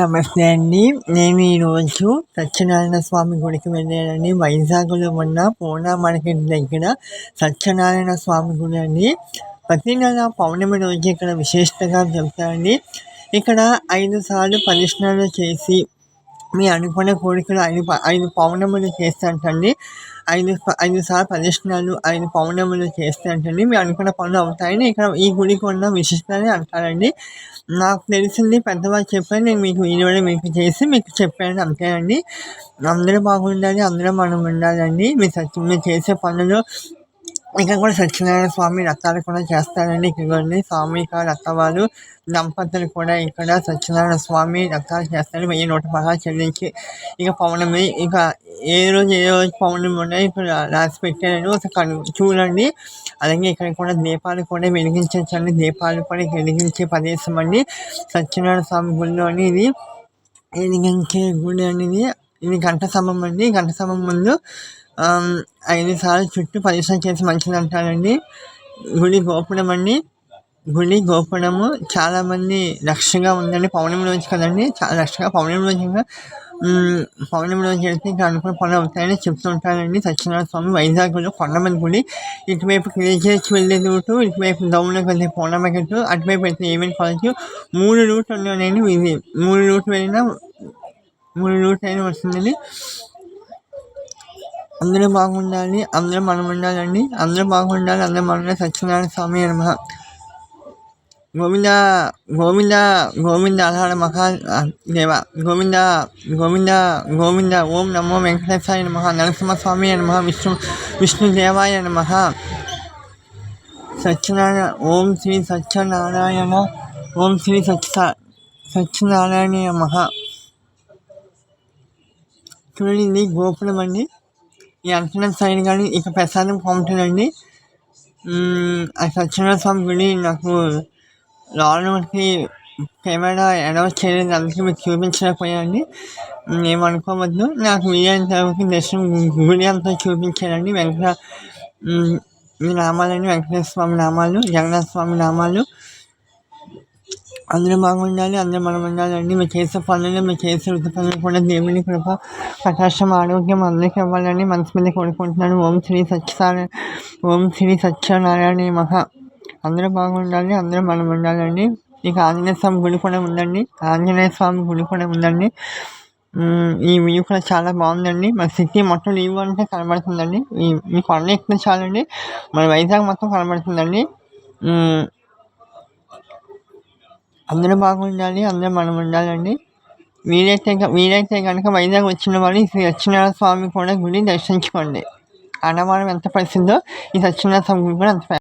నమస్తే అండి. నేను ఈరోజు సత్యనారాయణ స్వామి గుడికి వెళ్ళానండి. వైజాగ్లో ఉన్న పూనా మార్కెట్ దగ్గర సత్యనారాయణ స్వామి గుడి అండి. ప్రతి నెల పౌర్ణమి రోజు ఇక్కడ విశేషంగా చెప్తారండి ఇక్కడ ఐదు సార్లు పరిశ్రమలు చేసి మీ అనుకున్న కోరికలు ఐదు ఐదు పౌర్ణములు చేస్తాంటండి ఐదు ఐదు సార్లు ప్రదక్షిణాలు ఐదు పౌర్ణములు చేస్తాంటండి మీ అనుకున్న పనులు అవుతాయని ఇక్కడ ఈ గుడికి ఉన్న విశిష్టతని అంటారండి. నాకు తెలిసింది పెద్దవాళ్ళు చెప్పాను నేను మీకు వీడియోలో మీకు చేసి మీకు చెప్పాను అంతేనండి. అందరూ బాగుండాలి అందరూ మనం ఉండాలండి మీ సత్యం మీరు చేసే పనులు ఇక్కడ కూడా సత్యనారాయణ స్వామి రథాలు కూడా చేస్తారండి. ఇక్కడ స్వామి రథవాలు దంపతులు కూడా ఇక్కడ సత్యనారాయణ స్వామి రథాలు చేస్తారు. వెయ్యి నూట పదహారు చెల్లించి ఇక పౌర్ణమి ఇక ఏ రోజు ఏ రోజు పౌర్ణమి ఉన్నాయి ఇక్కడ రాసి పెట్టారని ఒక చూడండి. అలాగే ఇక్కడ కూడా దీపాలు కూడా వెలిగించండి. దీపాలు కూడా వెలిగించే ప్రదేశం అండి. సత్యనారాయణ స్వామి గుడిలో ఇది. వెలిగించే గుడి అనేది ఇది గంట స్తంభం అండి. గంట స్తంభం ముందు ఐదు సార్లు చుట్టూ పరిశ్రమ చేసి మంచిది అంటారండి గుడి గోపురం అండి. గుడి గోపురము చాలామంది రక్షగా ఉందండి. పౌర్ణమి రోజు కదండి. చాలా రక్షగా పౌర్ణమి రోజు పౌర్ణమి రోజు వెళ్తే ఇక్కడ అనుకున్న పనులు అవుతాయని చెప్తుంటారండి సత్యనారాయణ స్వామి వైజాగ్లో కొండమంది గుడి. ఇటువైపు కేజీహెచ్ వెళ్ళే రూటు ఇటువైపు దౌలకు వెళ్ళే పౌర్ణమికట్టు అటువైపు వెళ్తే ఏమైనా కాలేజ్ మూడు రూట్లు ఉన్నాయండి. ఇది మూడు రూట్ వెళ్ళినా మూడు రూట్లు అయినా వస్తుంది. అందరూ బాగుండాలి అందరూ మనం ఉండాలండి అందరూ బాగుండాలి అందరూ మనమే సత్యనారాయణ స్వామి నమ. గోవింద గోవింద గోవింద అలహర మహా దేవ గోవింద గోవింద గోవింద ఓం నమో వెంకటేశాయ నమ. నరసింహస్వామి నమ. విష్ణు విష్ణుదేవాయ నమ. సత్యనారాయణ ఓం శ్రీ సత్యనారాయణ ఓం శ్రీ సత్య సత్యనారాయణ నమ. చూడండి గోపురం అండి. ఈ అంచనా సైడ్ కానీ ఇక ప్రసాదం కౌంటర్ అండి ఆ సత్యనారాయణ స్వామి గుడి నాకు రావడానికి కెమెరా అనౌన్స్ చేయలేదు అందుకే మీకు చూపించలేకపోయానండి. ఏమనుకోవద్దు. నాకు వీలైనంత తర్వాత దర్శనం గుడి అంతా చూపించానండి వెంకట నామాలండి వెంకటేశ్వర స్వామి నామాలు జగన్నాథ స్వామి నామాలు. అందరూ బాగుండాలి అందరూ మనం ఉండాలండి. మీరు చేసే పనులు మీరు చేసే వృత్తి పనులు కూడా దేవుని కృప ప్రకాశం ఆరోగ్యం అందరికీ ఇవ్వాలని మనసు మీద కోరుకుంటున్నాను. ఓం శ్రీ సత్యనారాయణ ఓం శ్రీ సత్యనారాయణ మహా అందరూ బాగుండాలి అందరూ మనం ఉండాలండి. ఇక ఆంజనేయ స్వామి గుడి కూడా ఉందండి. ఆంజనేయ స్వామి గుడి కూడా ఉందండి. ఈ వ్యూ కూడా చాలా బాగుందండి. మన సిటీ మొత్తం వ్యూ అంటే కనబడుతుందండి. ఈ మీ కొండ ఎక్కిన చాలండి. మన వైజాగ్ మొత్తం కనబడుతుందండి. అందరూ బాగుండాలి అందరూ మనం ఉండాలండి. వీలైతే వీలైతే కనుక వైజాగ్ వచ్చిన వాళ్ళు ఈ సత్యనారాయణ స్వామి కూడా గుడి దర్శించుకోండి. అన్నవరం ఎంత ప్రసిద్ధో ఈ సత్యనారాయణ స్వామి గుడి కూడా అంత